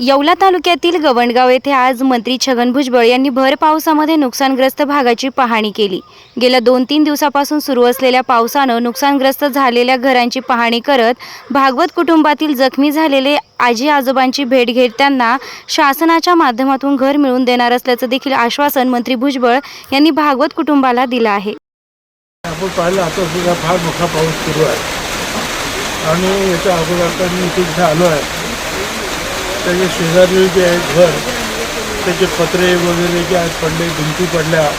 येवला तालुक्यातील गवंडगाव येथे आज मंत्री छगन भुजबळ यांनी भर पावसामध्ये नुकसानग्रस्त भागाची पाहणी केली. गेल्या दोन तीन दिवसापासून सुरू असलेल्या पावसानं नुकसानग्रस्त झालेल्या घरांची पाहणी करत भागवत कुटुंबातील जखमी झालेले आजी आजोबांची भेट घेत त्यांना शासनाच्या माध्यमातून घर मिळवून देणार असल्याचं देखील आश्वासन मंत्री भुजबळ यांनी भागवत कुटुंबाला दिलं आहे. आपण पाहिलं आता सुद्धा फार मोठा पाऊस सुरू आहे. आणि याच्या अगोदर मी इथे आलो आहे. त्याचे शेजारी जे आहे घर त्याचे पत्रे वगैरे जे आहेत पडले भिंती पडल्या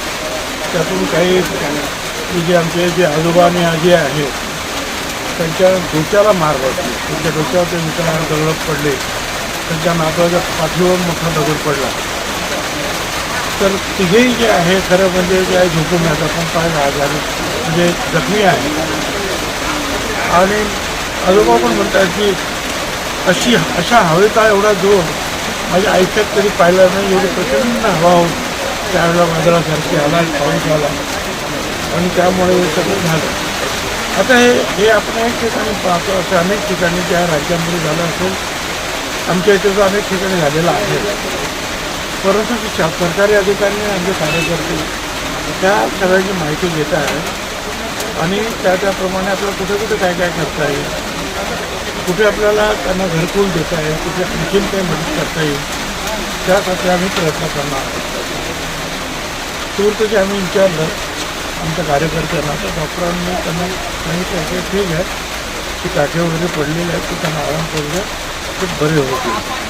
त्यातून काही जे जे आमचे जे आजोबा आणि आजी आहे त्यांच्या डोक्याला मार बसली. त्यांच्या डोक्यावर ते विचार दगड पडले. त्यांच्या नातवाच्या पाठीवर मोठा दगड पडला. तर तिघेही जे आहे खरं म्हणजे जे आहे झोपून आहेत. आपण पाहिलं आजारी म्हणजे जखमी आहे आणि आजोबा पण म्हणतात की अशी अशा हवेचा एवढा जोर माझ्या आयुष्यात तरी पाहिला नाही एवढी प्रचंड हवा होऊन त्यावेळेला वादळासारखी आला पाऊस आला आणि त्यामुळे हे सगळं झालं. आता हे हे आपण एक ठिकाणी पाहतो असं अनेक ठिकाणी त्या राज्यामध्ये झालं असेल आमच्या इथे तर अनेक ठिकाणी झालेलं आहे. परंतु सरकारी अधिकारी आणि आमचे कार्यकर्ते त्या सगळ्याची माहिती घेत आहे आणि त्या त्याप्रमाणे आपल्याला कुठे कुठे काय काय करता येईल? कुठे आपल्याला त्यांना घरकुल देता येईल कुठे आणखीन काही मदत करता येईल त्यासाठी आम्ही प्रयत्न करणार आहोत. तूर्त जे आम्ही विचारलं आमच्या कार्यकर्त्यांना तर डॉक्टरांनी त्यांना सांगितलं की ठीक आहे की काठे वगैरे पडलेले आहेत की त्यांना आराम करू द्या ते बरे होतील.